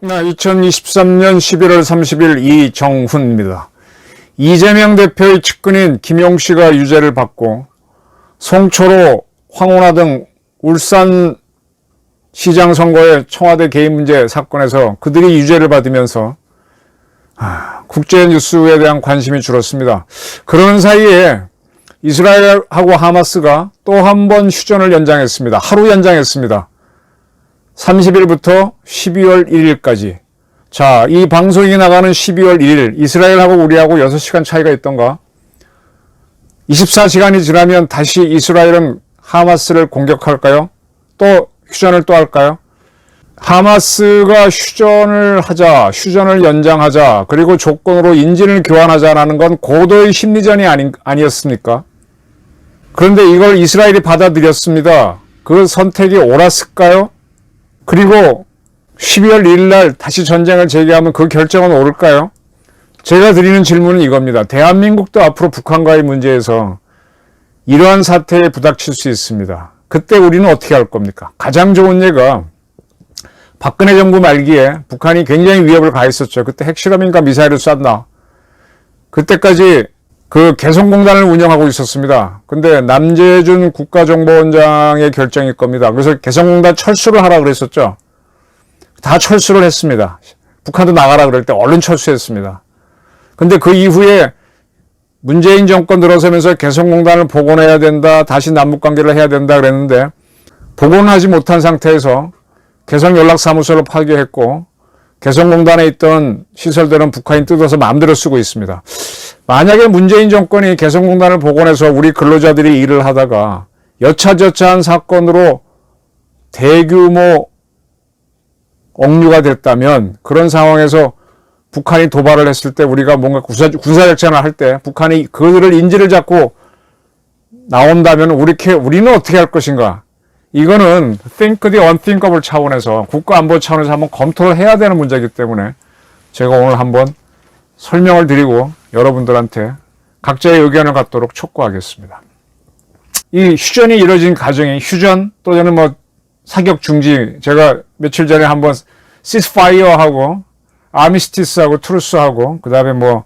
네, 2023년 11월 30일 이정훈입니다. 이재명 대표의 측근인 김용 씨가 유죄를 받고 송초로 황운하 등 울산 시장 선거의 청와대 개입 문제 사건에서 그들이 유죄를 받으면서 아, 국제 뉴스에 대한 관심이 줄었습니다. 그러는 사이에 이스라엘하고 하마스가 또 한 번 휴전을 연장했습니다. 하루 연장했습니다. 30일부터 12월 1일까지. 자, 이 방송이 나가는 12월 1일, 이스라엘하고 우리하고 6시간 차이가 있던가? 24시간이 지나면 다시 이스라엘은 하마스를 공격할까요? 또 휴전을 또 할까요? 하마스가 휴전을 하자, 휴전을 연장하자, 그리고 조건으로 인질을 교환하자라는 건 고도의 심리전이 아니, 아니었습니까? 그런데 이걸 이스라엘이 받아들였습니다. 그 선택이 옳았을까요? 그리고 12월 1일 날 다시 전쟁을 재개하면 그 결정은 옳을까요? 제가 드리는 질문은 이겁니다. 대한민국도 앞으로 북한과의 문제에서 이러한 사태에 부닥칠 수 있습니다. 그때 우리는 어떻게 할 겁니까? 가장 좋은 예가 박근혜 정부 말기에 북한이 굉장히 위협을 가했었죠. 그때 핵실험인가 미사일을 쐈나. 그때까지 그 개성공단을 운영하고 있었습니다. 근데 남재준 국가정보원장의 결정일 겁니다. 그래서 개성공단 철수를 하라 그랬었죠. 다 철수를 했습니다. 북한도 나가라 그럴 때 얼른 철수했습니다. 근데 그 이후에 문재인 정권 들어서면서 개성공단을 복원해야 된다, 다시 남북관계를 해야 된다 그랬는데 복원하지 못한 상태에서 개성연락사무소를 파괴했고 개성공단에 있던 시설들은 북한이 뜯어서 마음대로 쓰고 있습니다. 만약에 문재인 정권이 개성공단을 복원해서 우리 근로자들이 일을 하다가 여차저차한 사건으로 대규모 억류가 됐다면 그런 상황에서 북한이 도발을 했을 때 우리가 뭔가 군사, 군사작전을 할 때 북한이 그들을 인지를 잡고 나온다면 우리, 우리는 어떻게 할 것인가? 이거는 think the unthinkable 차원에서 국가안보 차원에서 한번 검토를 해야 되는 문제이기 때문에 제가 오늘 한번 설명을 드리고 여러분들한테 각자의 의견을 갖도록 촉구하겠습니다. 이 휴전이 이루어진 과정이 휴전 또는 뭐 사격 중지 제가 며칠 전에 한번 시스파이어하고 아미스티스하고 트루스하고 그다음에 뭐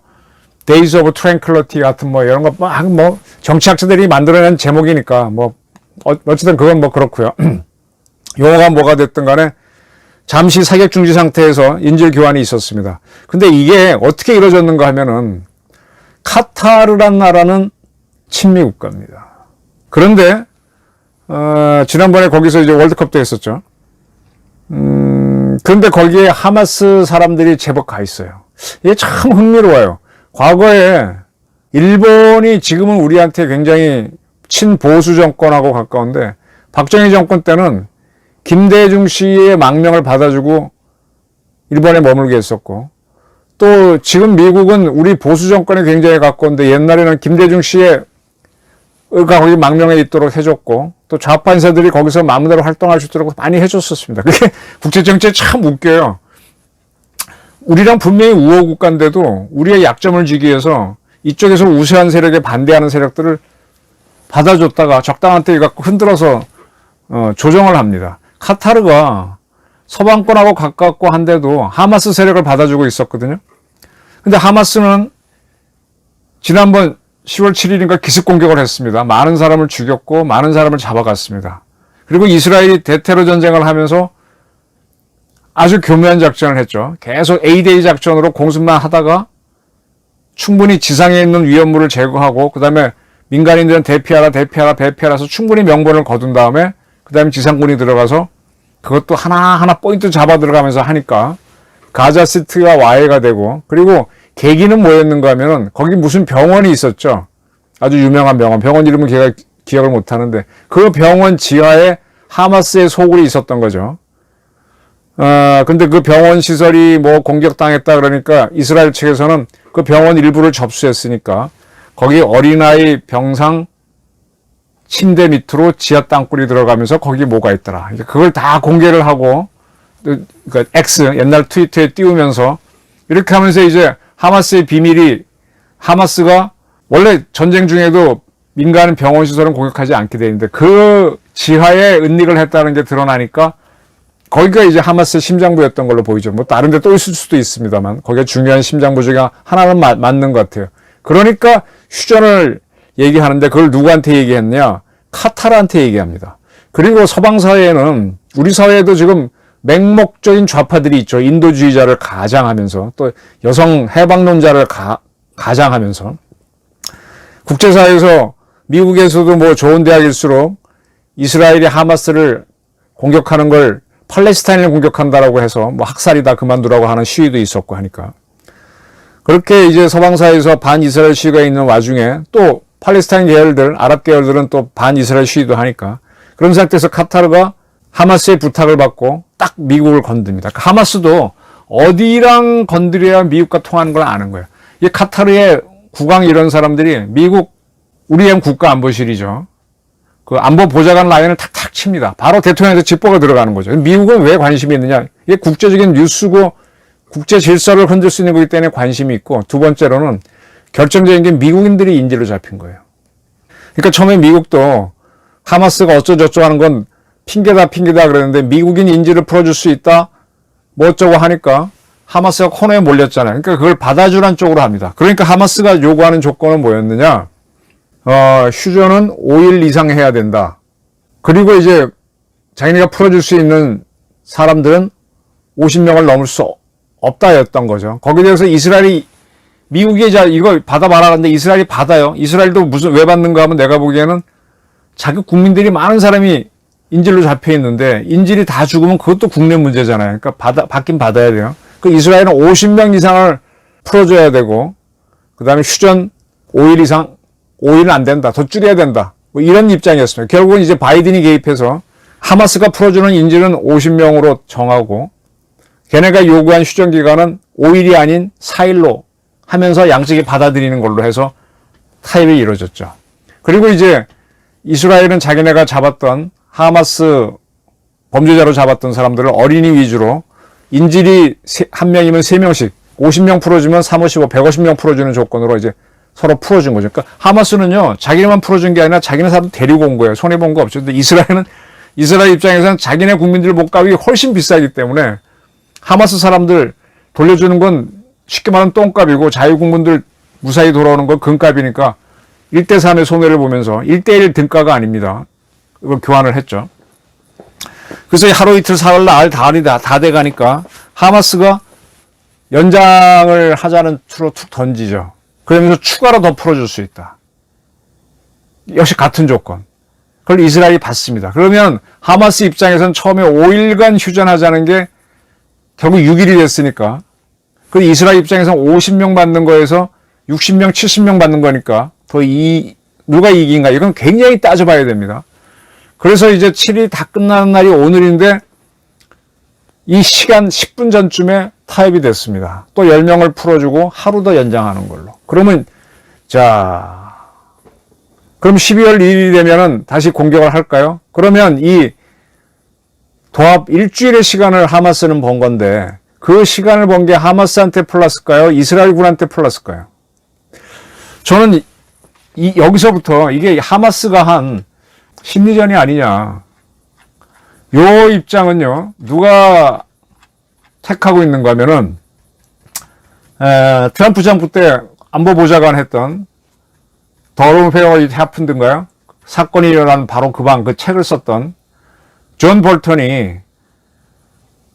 데이즈 오브 트랭클러티 같은 뭐 이런 거 막뭐 정치학자들이 만들어낸 제목이니까 뭐 어, 어쨌든 그건 뭐 그렇고요. 용어가 뭐가 됐든 간에 잠시 사격 중지 상태에서 인질 교환이 있었습니다. 근데 이게 어떻게 이루어졌는가 하면은 카타르란 나라는 친미 국가입니다. 그런데 어, 지난번에 거기서 이제 월드컵도 했었죠. 음, 그런데 거기에 하마스 사람들이 제법 가 있어요. 이게 참 흥미로워요. 과거에 일본이 지금은 우리한테 굉장히 친보수 정권하고 가까운데 박정희 정권 때는 김대중 씨의 망명을 받아주고 일본에 머물게 했었고 또 지금 미국은 우리 보수 정권에 굉장히 가까운데 옛날에는 김대중 씨의 가 거기 망명에 있도록 해줬고 또 좌파 인사들이 거기서 마음대로 활동할 수 있도록 많이 해줬었습니다. 그게 국제정치에 참 웃겨요. 우리랑 분명히 우호 국가인데도 우리의 약점을 지기 위해서 이쪽에서 우세한 세력에 반대하는 세력들을 받아줬다가 적당한 때 갖고 흔들어서 어, 조정을 합니다. 카타르가 서방권하고 가깝고 한데도 하마스 세력을 받아주고 있었거든요. 근데 하마스는 지난번 10월 7일인가 기습 공격을 했습니다. 많은 사람을 죽였고 많은 사람을 잡아갔습니다. 그리고 이스라엘이 대테러 전쟁을 하면서 아주 교묘한 작전을 했죠. 계속 A-Day 작전으로 공습만 하다가 충분히 지상에 있는 위험물을 제거하고 그 다음에 민간인들은 대피하라 대피하라 대피하라서 충분히 명분을 거둔 다음에 그 다음에 지상군이 들어가서 그것도 하나하나 포인트 잡아 들어가면서 하니까 가자시트가 와해가 되고 그리고 계기는 뭐였는가 하면은 거기 무슨 병원이 있었죠. 아주 유명한 병원. 병원 이름은 제가 기억을 못 하는데 그 병원 지하에 하마스의 소굴이 있었던 거죠. 아, 근데 그 병원 시설이 뭐 공격당했다 그러니까 이스라엘 측에서는 그 병원 일부를 접수했으니까 거기 어린아이 병상 침대 밑으로 지하 땅굴이 들어가면서 거기 뭐가 있더라. 그걸 다 공개를 하고 그 X 옛날 트위터에 띄우면서 이렇게 하면서 이제 하마스의 비밀이 하마스가 원래 전쟁 중에도 민간 병원 시설은 공격하지 않게 되는데 그 지하에 은닉을 했다는 게 드러나니까 거기가 이제 하마스의 심장부였던 걸로 보이죠. 뭐 다른 데 또 있을 수도 있습니다만 거기가 중요한 심장부 중에 하나는 마- 맞는 것 같아요. 그러니까 휴전을 얘기하는데 그걸 누구한테 얘기했냐? 카타르한테 얘기합니다. 그리고 서방 사회에는 우리 사회에도 지금 맹목적인 좌파들이 있죠. 인도주의자를 가장하면서 또 여성 해방론자를 가, 가장하면서 국제사회에서 미국에서도 뭐 좋은 대학일수록 이스라엘이 하마스를 공격하는 걸 팔레스타인을 공격한다라고 해서 뭐 학살이다 그만두라고 하는 시위도 있었고 하니까 그렇게 이제 서방사회에서 반이스라엘 시위가 있는 와중에 또 팔레스타인 계열들, 아랍 계열들은 또 반이스라엘 시위도 하니까 그런 상태에서 카타르가 하마스의 부탁을 받고 딱 미국을 건듭니다. 그 하마스도 어디랑 건드려야 미국과 통하는 걸 아는 거예요. 이 카타르의 국왕 이런 사람들이 미국 우리의 국가안보실이죠. 그 안보 보좌관 라인을 탁탁 칩니다. 바로 대통령에서 집보가 들어가는 거죠. 미국은 왜 관심이 있느냐? 이게 국제적인 뉴스고 국제 질서를 흔들 수 있는 거기 때문에 관심이 있고 두 번째로는 결정적인 게 미국인들이 인질로 잡힌 거예요. 그러니까 처음에 미국도 하마스가 어쩌저쩌 하는 건 핑계다 핑계다 그랬는데 미국인 인질을 풀어줄 수 있다 뭐 어쩌고 하니까 하마스가 코너에 몰렸잖아요. 그러니까 그걸 받아주란 쪽으로 합니다. 그러니까 하마스가 요구하는 조건은 뭐였느냐? 어, 휴전은 5일 이상 해야 된다. 그리고 이제 자기네가 풀어줄 수 있는 사람들은 50명을 넘을 수 없다였던 거죠. 거기에 대해서 이스라엘이 미국이 자 이거 받아봐라 하는데 이스라엘이 받아요. 이스라엘도 무슨 왜 받는가 하면 내가 보기에는 자기 국민들이 많은 사람이 인질로 잡혀 있는데 인질이 다 죽으면 그것도 국내 문제잖아요. 그러니까 받아 받긴 받아야 돼요. 그 이스라엘은 50명 이상을 풀어줘야 되고 그 다음에 휴전 5일 이상 5일은 안 된다. 더 줄여야 된다. 뭐 이런 입장이었습니다. 결국은 이제 바이든이 개입해서 하마스가 풀어주는 인질은 50명으로 정하고 걔네가 요구한 휴전 기간은 5일이 아닌 4일로 하면서 양측이 받아들이는 걸로 해서 타협이 이루어졌죠. 그리고 이제 이스라엘은 자기네가 잡았던 하마스 범죄자로 잡았던 사람들을 어린이 위주로 인질이 세- 한 명이면 세 명씩 50명 풀어주면 3, 55, 150명 풀어주는 조건으로 이제 서로 풀어준 거죠. 그러니까 하마스는요, 자기네만 풀어준 게 아니라 자기네 사람 데리고 온 거예요. 손해 본 거 없죠. 근데 이스라엘은, 이스라엘 입장에서는 자기네 국민들 목값이 훨씬 비싸기 때문에 하마스 사람들 돌려주는 건 쉽게 말하면 똥값이고 자유국민들 무사히 돌아오는 건 금값이니까 1대3의 손해를 보면서 1대1 등가가 아닙니다. 이걸 교환을 했죠. 그래서 하루 이틀 사흘 날 달이 다, 다 돼가니까 하마스가 연장을 하자는 투로 툭 던지죠. 그러면서 추가로 더 풀어줄 수 있다. 역시 같은 조건. 그걸 이스라엘이 받습니다. 그러면 하마스 입장에서는 처음에 5일간 휴전하자는 게 결국 6일이 됐으니까 그 이스라엘 입장에서 50명 받는 거에서 60명, 70명 받는 거니까 더 이, 누가 이긴가 이건 굉장히 따져봐야 됩니다. 그래서 이제 7일이 다 끝나는 날이 오늘인데 이 시간 10분 전쯤에 타협이 됐습니다. 또 10명을 풀어주고 하루 더 연장하는 걸로. 그러면, 자, 그럼 12월 1일이 되면은 다시 공격을 할까요? 그러면 이 도합 일주일의 시간을 하마스는 번 건데 그 시간을 번 게 하마스한테 플러스일까요? 이스라엘군한테 플러스일까요? 저는 이- 이, 여기서부터 이게 하마스가 한 심리전이 아니냐. 요 입장은요, 누가 택하고 있는가 하면은, 에, 트럼프 정부 때 안보보좌관 했던 더러운 페어이 해픈든가요? 사건이 일어난 바로 그 방 그 책을 썼던 존 볼턴이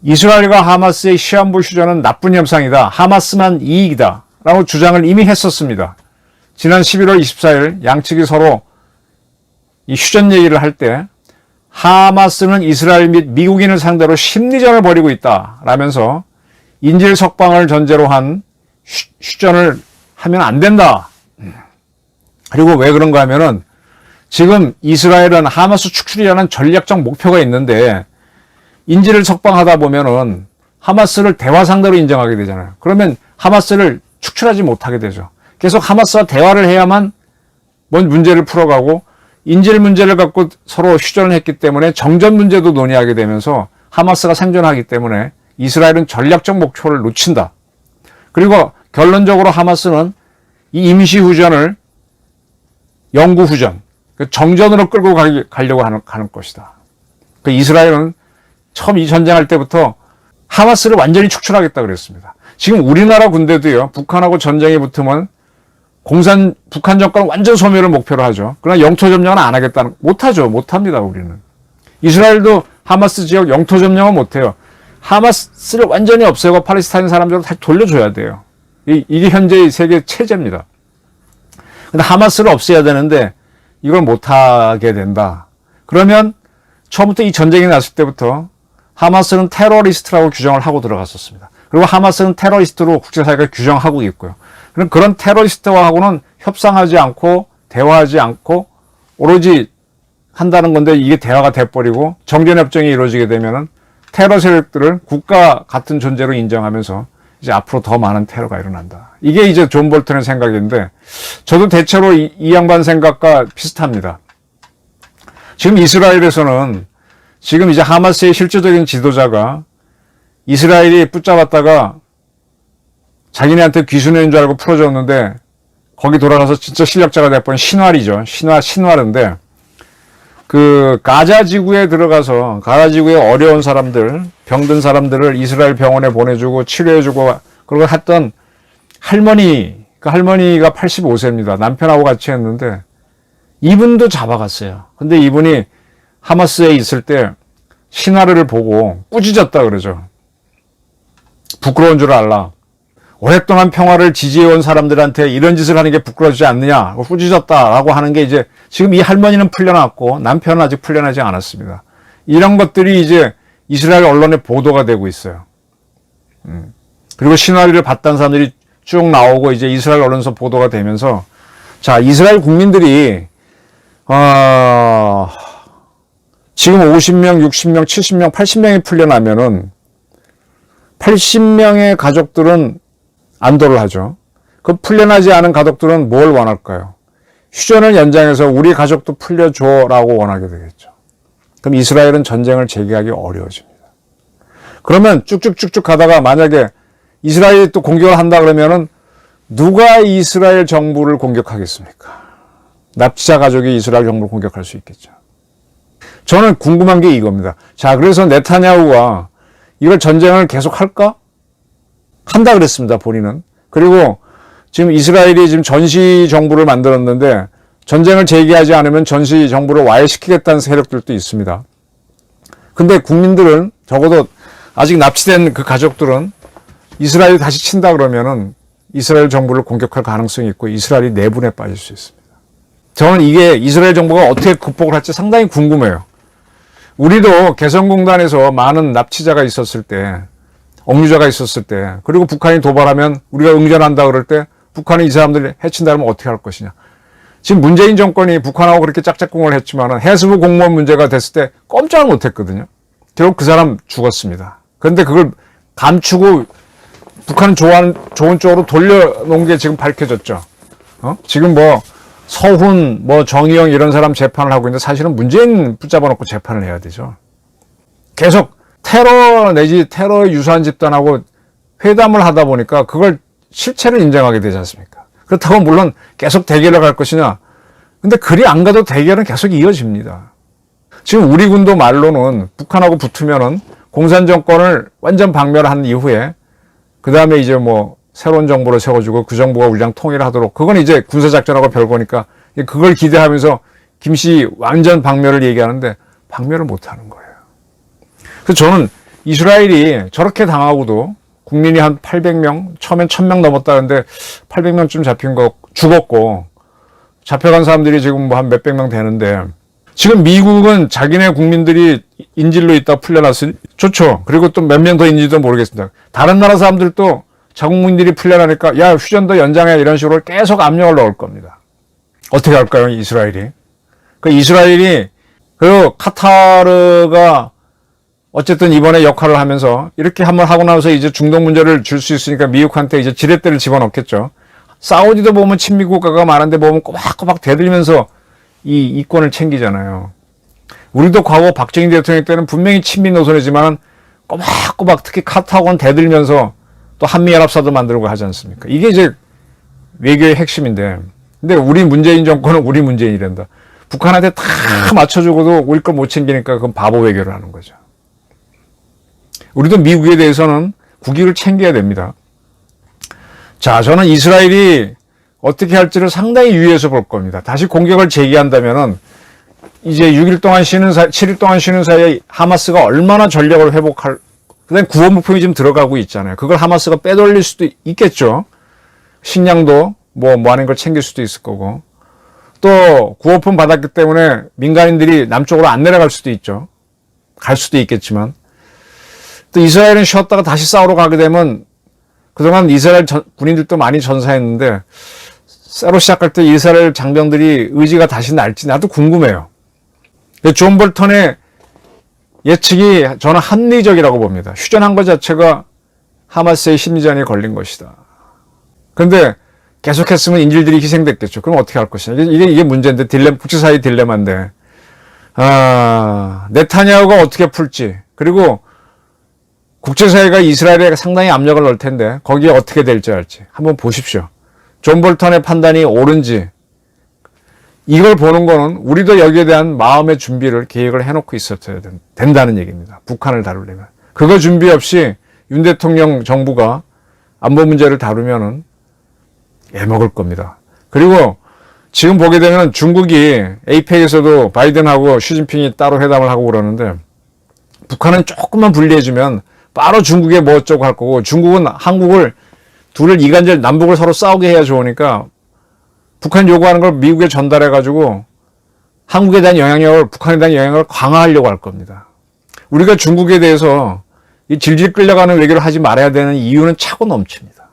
이스라엘과 하마스의 시한부 휴전은 나쁜 현상이다. 하마스만 이익이다. 라고 주장을 이미 했었습니다. 지난 11월 24일 양측이 서로 이 휴전 얘기를 할 때 하마스는 이스라엘 및 미국인을 상대로 심리전을 벌이고 있다. 라면서 인질 석방을 전제로 한 휴- 휴전을 하면 안 된다. 그리고 왜 그런가 하면은 지금 이스라엘은 하마스 축출이라는 전략적 목표가 있는데 인질을 석방하다 보면은 하마스를 대화 상대로 인정하게 되잖아요. 그러면 하마스를 축출하지 못하게 되죠. 계속 하마스와 대화를 해야만 뭔 문제를 풀어가고 인질 문제를 갖고 서로 휴전을 했기 때문에 정전 문제도 논의하게 되면서 하마스가 생존하기 때문에 이스라엘은 전략적 목표를 놓친다. 그리고 결론적으로 하마스는 이 임시 후전을 영구 후전, 그 정전으로 끌고 가- 가려고 하는, 하는 것이다. 그 이스라엘은 처음 이 전쟁할 때부터 하마스를 완전히 축출하겠다 그랬습니다. 지금 우리나라 군대도요, 북한하고 전쟁이 붙으면 공산, 북한 정권 완전 소멸을 목표로 하죠. 그러나 영토 점령은 안 하겠다는, 못하죠. 못합니다, 우리는. 이스라엘도 하마스 지역 영토 점령은 못해요. 하마스를 완전히 없애고 팔레스타인 사람들을 다시 돌려줘야 돼요. 이, 이게 현재의 세계 체제입니다. 근데 하마스를 없애야 되는데 이걸 못하게 된다. 그러면 처음부터 이 전쟁이 났을 때부터 하마스는 테러리스트라고 규정을 하고 들어갔었습니다. 그리고 하마스는 테러리스트로 국제사회가 규정하고 있고요. 그럼 그런 테러리스트와하고는 협상하지 않고 대화하지 않고 오로지 한다는 건데 이게 대화가 돼버리고 정전협정이 이루어지게 되면은 테러 세력들을 국가 같은 존재로 인정하면서 이제 앞으로 더 많은 테러가 일어난다. 이게 이제 존 볼턴의 생각인데 저도 대체로 이, 이 양반 생각과 비슷합니다. 지금 이스라엘에서는 지금 이제 하마스의 실질적인 지도자가 이스라엘이 붙잡았다가 자기네한테 귀순인 줄 알고 풀어줬는데 거기 돌아가서 진짜 실력자가 돼버린 신활이죠. 신화, 신활인데 그 가자 지구에 들어가서 가자 지구의 어려운 사람들, 병든 사람들을 이스라엘 병원에 보내주고 치료해주고 그러고 했던 할머니, 그 할머니가 85세입니다. 남편하고 같이 했는데 이분도 잡아갔어요. 근데 이분이 하마스에 있을 때 신하를 보고 꾸짖었다 그러죠. 부끄러운 줄 알라. 오랫동안 평화를 지지해온 사람들한테 이런 짓을 하는 게 부끄러워지지 않느냐. 꾸짖었다라고 하는 게 이제 지금 이 할머니는 풀려났고 남편은 아직 풀려나지 않았습니다. 이런 것들이 이제 이스라엘 언론에 보도가 되고 있어요. 음. 그리고 신화리를 봤다는 사람들이 쭉 나오고 이제 이스라엘 언론에서 보도가 되면서 자, 이스라엘 국민들이 어, 지금 50명, 60명, 70명, 80명이 풀려나면은 80명의 가족들은 안도를 하죠. 그 풀려나지 않은 가족들은 뭘 원할까요? 휴전을 연장해서 우리 가족도 풀려줘라고 원하게 되겠죠. 그럼 이스라엘은 전쟁을 재개하기 어려워집니다. 그러면 쭉쭉쭉쭉 가다가 만약에 이스라엘이 또 공격을 한다 그러면은 누가 이스라엘 정부를 공격하겠습니까? 납치자 가족이 이스라엘 정부를 공격할 수 있겠죠. 저는 궁금한 게 이겁니다. 자, 그래서 네타냐후가 이걸 전쟁을 계속 할까? 한다 그랬습니다, 본인은. 그리고 지금 이스라엘이 지금 전시 정부를 만들었는데 전쟁을 재개하지 않으면 전시 정부를 와해시키겠다는 세력들도 있습니다. 근데 국민들은 적어도 아직 납치된 그 가족들은 이스라엘이 다시 친다 그러면은 이스라엘 정부를 공격할 가능성이 있고 이스라엘이 내분에 빠질 수 있습니다. 저는 이게 이스라엘 정부가 어떻게 극복을 할지 상당히 궁금해요. 우리도 개성공단에서 많은 납치자가 있었을 때, 억류자가 있었을 때, 그리고 북한이 도발하면 우리가 응전한다 그럴 때 북한이 이 사람들을 해친다면 어떻게 할 것이냐. 지금 문재인 정권이 북한하고 그렇게 짝짝꿍을 했지만 해수부 공무원 문제가 됐을 때 꼼짝을 못 했거든요. 결국 그 사람 죽었습니다. 그런데 그걸 감추고 북한은 좋아하는, 좋은 쪽으로 돌려놓은 게 지금 밝혀졌죠. 어? 지금 뭐 서훈, 뭐 정의영 이런 사람 재판을 하고 있는데 사실은 문재인 붙잡아 놓고 재판을 해야 되죠. 계속 테러 내지 테러에 유사한 집단하고 회담을 하다 보니까 그걸 실체를 인정하게 되지 않습니까? 그렇다고 물론 계속 대결을 갈 것이냐. 근데 그리 안 가도 대결은 계속 이어집니다. 지금 우리 군도 말로는 북한하고 붙으면은 공산 정권을 완전 박멸한 이후에 그 다음에 이제 뭐 새로운 정부를 세워주고 그 정부가 우리랑 통일을 하도록 그건 이제 군사 작전하고 별거니까 그걸 기대하면서 김씨 완전 박멸을 얘기하는데 박멸을 못하는. 그래서 저는 이스라엘이 저렇게 당하고도 국민이 한 800명, 처음엔 1000명 넘었다는데 800명쯤 잡힌 거 죽었고 잡혀간 사람들이 지금 뭐 한 몇백 명 되는데 지금 미국은 자기네 국민들이 인질로 있다 풀려났으니 좋죠. 그리고 또 몇 명더 있는지도 모르겠습니다. 다른 나라 사람들도 자국민들이 풀려나니까 야 휴전도 연장해 이런 식으로 계속 압력을 넣을 겁니다. 어떻게 할까요 이스라엘이? 그 이스라엘이 그 카타르가 어쨌든 이번에 역할을 하면서 이렇게 한번 하고 나서 이제 중동 문제를 줄 수 있으니까 미국한테 이제 지렛대를 집어넣겠죠. 사우디도 보면 친미 국가가 많은데 보면 꼬박꼬박 대들면서 이 이권을 챙기잖아요. 우리도 과거 박정희 대통령 때는 분명히 친미 노선이지만 꼬박꼬박 특히 카타고는 대들면서 또 한미연합사도 만들고 하지 않습니까? 이게 이제 외교의 핵심인데 근데 우리 문재인 정권은 우리 문재인이란다. 북한한테 다 맞춰주고도 우리 걸 못 챙기니까 그건 바보 외교를 하는 거죠. 우리도 미국에 대해서는 국익을 챙겨야 됩니다. 자, 저는 이스라엘이 어떻게 할지를 상당히 유의해서 볼 겁니다. 다시 공격을 재개한다면은 이제 6일 동안 쉬는 사, 7일 동안 쉬는 사이에 하마스가 얼마나 전력을 회복할, 그다음 구호 목표이 지금 들어가고 있잖아요. 그걸 하마스가 빼돌릴 수도 있겠죠. 식량도 뭐, 뭐 하는 걸 챙길 수도 있을 거고. 또 구호품 받았기 때문에 민간인들이 남쪽으로 안 내려갈 수도 있죠. 갈 수도 있겠지만. 또 이스라엘은 쉬었다가 다시 싸우러 가게 되면 그동안 이스라엘 전- 군인들도 많이 전사했는데 새로 시작할 때 이스라엘 장병들이 의지가 다시 날지 나도 궁금해요. 존 볼턴의 예측이 저는 합리적이라고 봅니다. 휴전한 것 자체가 하마스의 심리전에 걸린 것이다. 그런데 계속했으면 인질들이 희생됐겠죠. 그럼 어떻게 할 것이냐. 이게, 이게, 문제인데, 딜레, 국제사회 딜레마인데, 아, 네타냐후가 어떻게 풀지. 그리고 국제사회가 이스라엘에 상당히 압력을 넣을 텐데, 거기에 어떻게 될지 알지. 한번 보십시오. 존 볼턴의 판단이 옳은지, 이걸 보는 거는 우리도 여기에 대한 마음의 준비를 계획을 해놓고 있었어야 된- 된다는 얘기입니다. 북한을 다루려면. 그거 준비 없이 윤 대통령 정부가 안보 문제를 다루면은 애먹을 겁니다. 그리고 지금 보게 되면 중국이 에이펙에서도 바이든하고 시진핑이 따로 회담을 하고 그러는데 북한은 조금만 분리해주면 바로 중국에 뭐 어쩌고 할 거고 중국은 한국을 둘을 이간질 남북을 서로 싸우게 해야 좋으니까 북한 요구하는 걸 미국에 전달해 가지고 한국에 대한 영향력을 북한에 대한 영향력을 강화하려고 할 겁니다. 우리가 중국에 대해서 이 질질 끌려가는 외교를 하지 말아야 되는 이유는 차고 넘칩니다.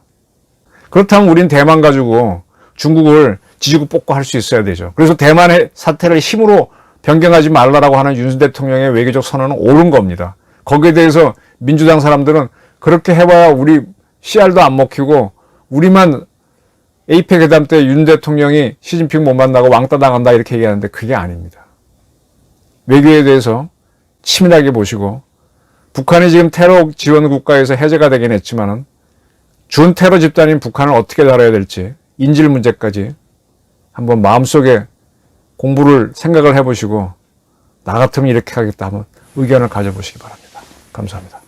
그렇다면 우린 대만 가지고 중국을 지지고 뽑고 할 수 있어야 되죠. 그래서 대만의 사태를 힘으로 변경하지 말라라고 하는 윤 대통령의 외교적 선언은 옳은 겁니다. 거기에 대해서 민주당 사람들은 그렇게 해봐야 우리 씨알도 안 먹히고 우리만 에이펙 회담 때 윤 대통령이 시진핑 못 만나고 왕따 당한다 이렇게 얘기하는데 그게 아닙니다. 외교에 대해서 치밀하게 보시고 북한이 지금 테러 지원 국가에서 해제가 되긴 했지만은 준 테러 집단인 북한을 어떻게 다뤄야 될지 인질 문제까지 한번 마음속에 공부를 생각을 해보시고 나 같으면 이렇게 하겠다 한번 의견을 가져보시기 바랍니다. 감사합니다.